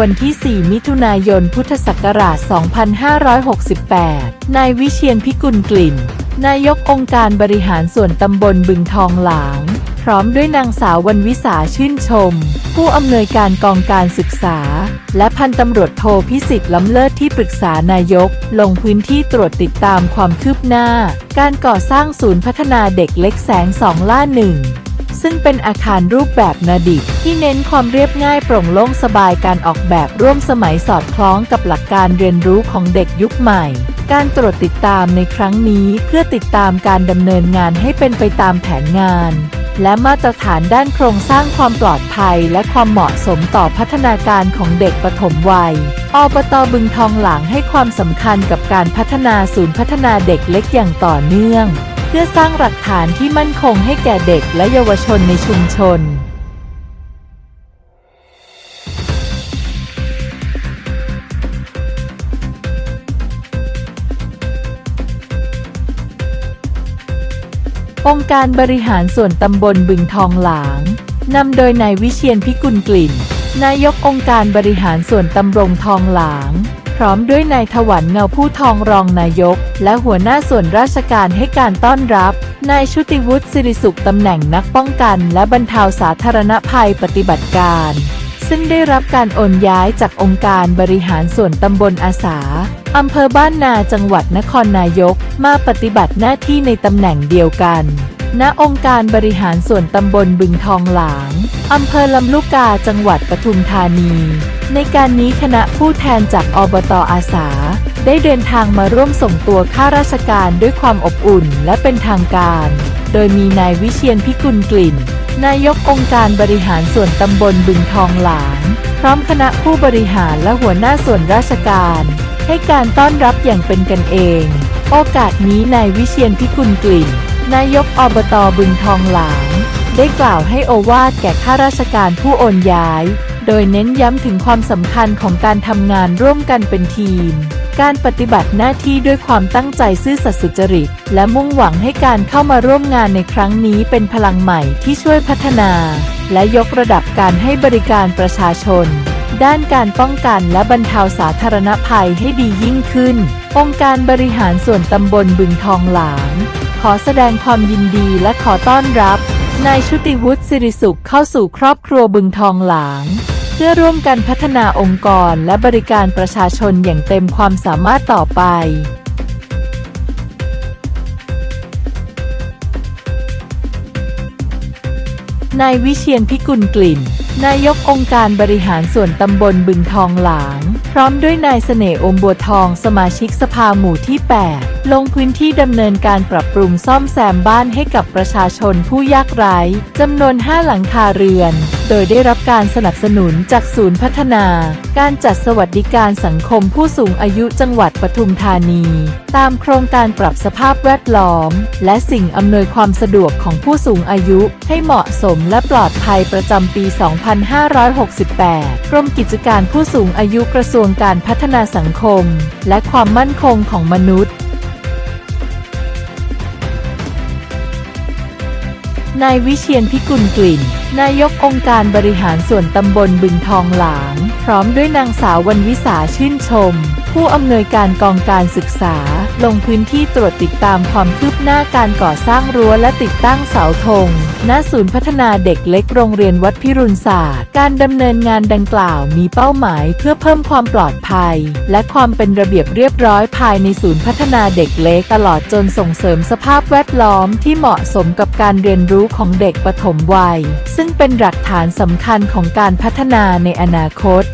วันที่ 4 มิถุนายน พุทธศักราช 2568 นายวิเชียนพิกุลกลิ่น นายกองค์การบริหารส่วนตำบลบึงทองหลาง พร้อมด้วยนางสาววันวิสาชื่นชม ผู้อำนวยการกองการศึกษา และพันตำรวจโทพิสิทธิ์ล้ำเลิศที่ปรึกษานายก ลงพื้นที่ตรวจติดตามความคืบหน้า การก่อสร้างศูนย์พัฒนาเด็กเล็กแสงสองล่าหนึ่ง ซึ่งเป็นอาคารรูปแบบนาดิกที่เน้นความเรียบง่ายโปร่งโล่งสบายการออกแบบร่วมสมัยสอดคล้องกับหลักการเรียนรู้ของเด็กยุคใหม่ การตรวจติดตามในครั้งนี้เพื่อติดตามการดำเนินงานให้เป็นไปตามแผนงาน และมาตรฐานด้านโครงสร้างความปลอดภัย และความเหมาะสมต่อพัฒนาการของเด็กปฐมวัยอบตบึงทองหลางให้ความสำคัญกับการพัฒนาศูนย์พัฒนาเด็กเล็กอย่างต่อเนื่อง พื่อสร้างหลักฐานที่มั่นคงให้แก่เด็กและเยาวชนในชุมชน องค์การบริหารส่วนตำบลบึงทองหลางนำโดยนายวิเชียนพิกุลกลิ่น นายกองค์การบริหารส่วนตำบลทองหลาง พร้อมด้วยนายถวันเงาผู้ทองรองนายก และหัวหน้าส่วนราชการให้การต้อนรับ นายชุติวุฒิสิริสุขตำแหน่งนักป้องกัน และบรรเทาสาธารณภัยปฏิบัติการ ซึ่งได้รับการโอนย้ายจากองค์การบริหารส่วนตำบลอาสาอำเภอบ้านนาจังหวัดนครนายก มาปฏิบัติหน้าที่ในตำแหน่งเดียวกัน ณ องค์การบริหารส่วนตำบลบึงทองหลางอำเภอลำลูกกาจังหวัดปทุมธานี ในการนี้คณะผู้แทนจากอบตอาสา ได้เดินทางมาร่วมส่งตัวข้าราชการด้วยความอบอุ่นและเป็นทางการ โดยมีนายวิเชียนพิกุลกลิ่น นายกองค์การบริหารส่วนตำบลบึงทองหลางพร้อมคณะผู้บริหารและหัวหน้าส่วนราชการ ให้การต้อนรับอย่างเป็นกันเอง โอกาสนี้นายวิเชียนพิกุลกลิ่น นายกอบตบึงทองหลางได้กล่าวให้โอวาทแก่ข้าราชการผู้โอนย้าย โดยเน้นย้ำถึงความสำคัญของการทำงานร่วมกันเป็นทีม การปฏิบัติหน้าที่ด้วยความตั้งใจซื่อสัตย์สุจริต และมุ่งหวังให้การเข้ามาร่วมงานในครั้งนี้เป็นพลังใหม่ที่ช่วยพัฒนา และยกระดับการให้บริการประชาชน ด้านการป้องกันและบรรเทาสาธารณภัยให้ดียิ่งขึ้น องค์การบริหารส่วนตำบลบึงทองหลาง ขอแสดงความยินดีและขอต้อนรับนายชุติวุฒิสิริสุขเข้าสู่ครอบครัวบึงทองหลาง เพื่อร่วมกันพัฒนาองค์กรและบริการประชาชนอย่างเต็มความสามารถต่อไปนายวิเชียนพิกุลกลิ่น นายกองค์การบริหารส่วนตำบลบึงทองหลาง พร้อมด้วยนายเสน่ห์อมบัวทองสมาชิกสภาหมู่ที่ 8 ลงพื้นที่ดำเนินการปรับปรุงซ่อมแซมบ้านให้กับประชาชนผู้ยากไร้จำนวน 5 หลังคาเรือนโดยได้รับการสนับสนุนจากศูนย์พัฒนา การจัดสวัสดิการสังคมผู้สูงอายุจังหวัดปทุมธานี ตามโครงการปรับสภาพแวดล้อม และสิ่งอำนวยความสะดวกของผู้สูงอายุให้เหมาะสมและปลอดภัยประจำปี 2568 กรมกิจการผู้สูงอายุกระทรวงการพัฒนาสังคม และความมั่นคงของมนุษย์ นายวิเชียนพิกุลกลิ่น นายกองค์การบริหารส่วนตำบลบึงทองหลาง พร้อมด้วยนางสาววันวิสาชื่นชม ผู้อำนวยการกองการศึกษา ลงพื้นที่ตรวจติดตามความคืบหน้าการก่อสร้างรั้วและติดตั้งเสาธง ณ ศูนย์พัฒนาเด็กเล็กโรงเรียนวัดพิรุณศาสตร์ การดำเนินงานดังกล่าวมีเป้าหมายเพื่อเพิ่มความปลอดภัย และความเป็นระเบียบเรียบร้อยภายในศูนย์พัฒนาเด็กเล็กตลอดจนส่งเสริมสภาพแวดล้อมที่เหมาะสมกับการเรียนรู้ของเด็กปฐมวัย ซึ่งเป็นหลักฐานสำคัญของการพัฒนาในอนาคต